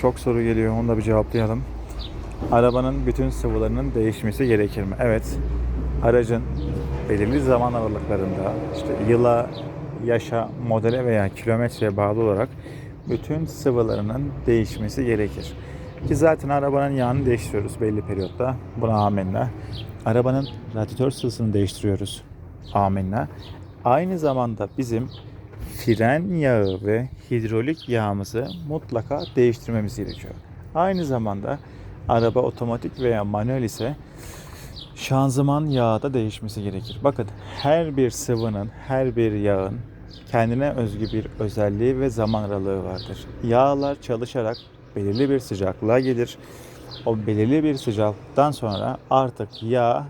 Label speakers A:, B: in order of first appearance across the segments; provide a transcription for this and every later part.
A: Çok soru geliyor. Onu da bir cevaplayalım. Arabanın bütün sıvılarının değişmesi gerekir mi? Evet. Aracın belirli zaman aralıklarında işte yıla, yaşa, modele veya kilometreye bağlı olarak bütün sıvılarının değişmesi gerekir. Ki zaten arabanın yağını değiştiriyoruz belli periyotta. Buna amenna. Arabanın radyatör sıvısını değiştiriyoruz. Amenna. Aynı zamanda bizim fren yağı ve hidrolik yağımızı mutlaka değiştirmemiz gerekiyor. Aynı zamanda araba otomatik veya manuel ise şanzıman yağı da değişmesi gerekir. Bakın her bir sıvının, her bir yağın kendine özgü bir özelliği ve zaman aralığı vardır. Yağlar çalışarak belirli bir sıcaklığa gelir. O belirli bir sıcaklıktan sonra artık yağ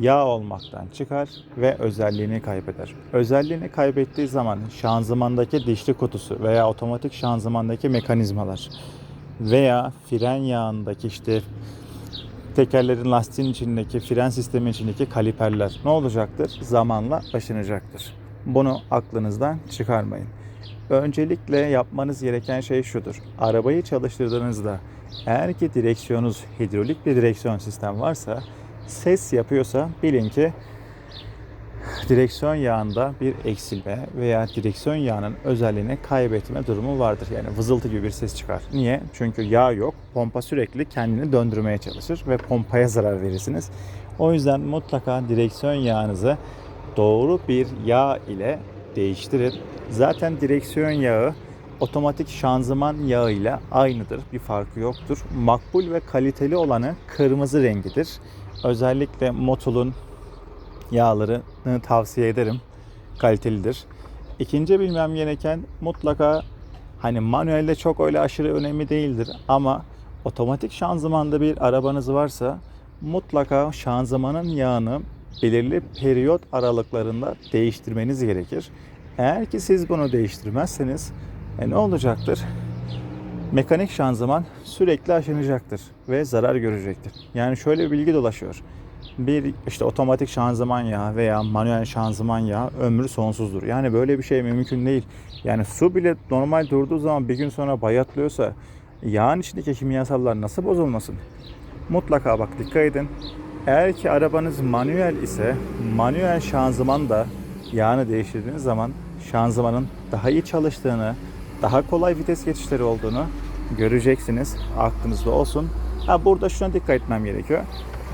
A: yağ olmaktan çıkar ve özelliğini kaybeder. Özelliğini kaybettiği zaman şanzımandaki dişli kutusu veya otomatik şanzımandaki mekanizmalar veya fren yağındaki işte tekerlerin lastiğin içindeki fren sistemi içindeki kaliperler ne olacaktır? Zamanla aşınacaktır. Bunu aklınızdan çıkarmayın. Öncelikle yapmanız gereken şey şudur. Arabayı çalıştırdığınızda eğer ki direksiyonunuz hidrolik bir direksiyon sistem varsa ses yapıyorsa bilin ki direksiyon yağında bir eksilme veya direksiyon yağının özelliğini kaybetme durumu vardır. Yani vızıltı gibi bir ses çıkar. Niye? Çünkü yağ yok. Pompa sürekli kendini döndürmeye çalışır ve pompaya zarar verirsiniz. O yüzden mutlaka direksiyon yağınızı doğru bir yağ ile değiştirin. Zaten direksiyon yağı otomatik şanzıman yağı ile aynıdır. Bir farkı yoktur. Makbul ve kaliteli olanı kırmızı rengidir. Özellikle Motul'un yağlarını tavsiye ederim. Kalitelidir. İkinci bilmem gereken mutlaka hani manuelde çok öyle aşırı önemli değildir ama otomatik şanzımanda bir arabanız varsa mutlaka şanzımanın yağını belirli periyot aralıklarında değiştirmeniz gerekir. Eğer ki siz bunu değiştirmezseniz e, ne olacaktır? Mekanik şanzıman sürekli aşınacaktır ve zarar görecektir. Yani şöyle bir bilgi dolaşıyor. Bir işte otomatik şanzıman yağı veya manuel şanzıman yağı ömrü sonsuzdur. Yani böyle bir şey mümkün değil. Yani su bile normal durduğu zaman bir gün sonra bayatlıyorsa yağın içindeki kimyasallar nasıl bozulmasın? Mutlaka bak dikkat edin. Eğer ki arabanız manuel ise manuel şanzıman da yağını değiştirdiğiniz zaman şanzımanın daha iyi çalıştığını, daha kolay vites geçişleri olduğunu göreceksiniz. Aklınızda olsun. Ha burada şuna dikkat etmem gerekiyor.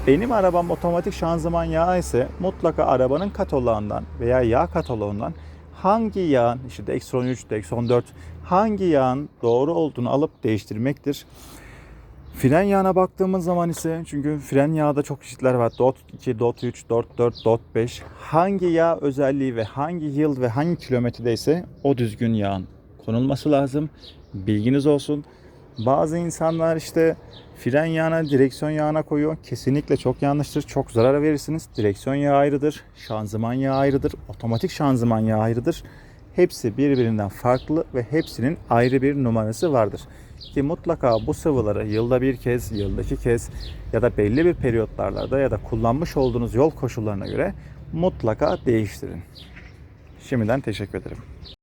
A: Benim arabam otomatik şanzıman yağı ise mutlaka arabanın kataloğundan veya yağ kataloğundan hangi yağın işte Dextron 3, Dextron 4 hangi yağın doğru olduğunu alıp değiştirmektir. Fren yağına baktığımız zaman ise çünkü fren yağda çok çeşitler var. DOT 2, DOT 3, DOT 4, DOT 5. Hangi yağ özelliği ve hangi yıl ve hangi kilometredeyse o düzgün yağın konulması lazım. Bilginiz olsun. Bazı insanlar işte fren yağına, direksiyon yağına koyuyor. Kesinlikle çok yanlıştır. Çok zarar verirsiniz. Direksiyon yağı ayrıdır. Şanzıman yağı ayrıdır. Otomatik şanzıman yağı ayrıdır. Hepsi birbirinden farklı ve hepsinin ayrı bir numarası vardır. Ki mutlaka bu sıvıları yılda bir kez, yılda iki kez ya da belli bir periyotlarda ya da kullanmış olduğunuz yol koşullarına göre mutlaka değiştirin. Şimdiden teşekkür ederim.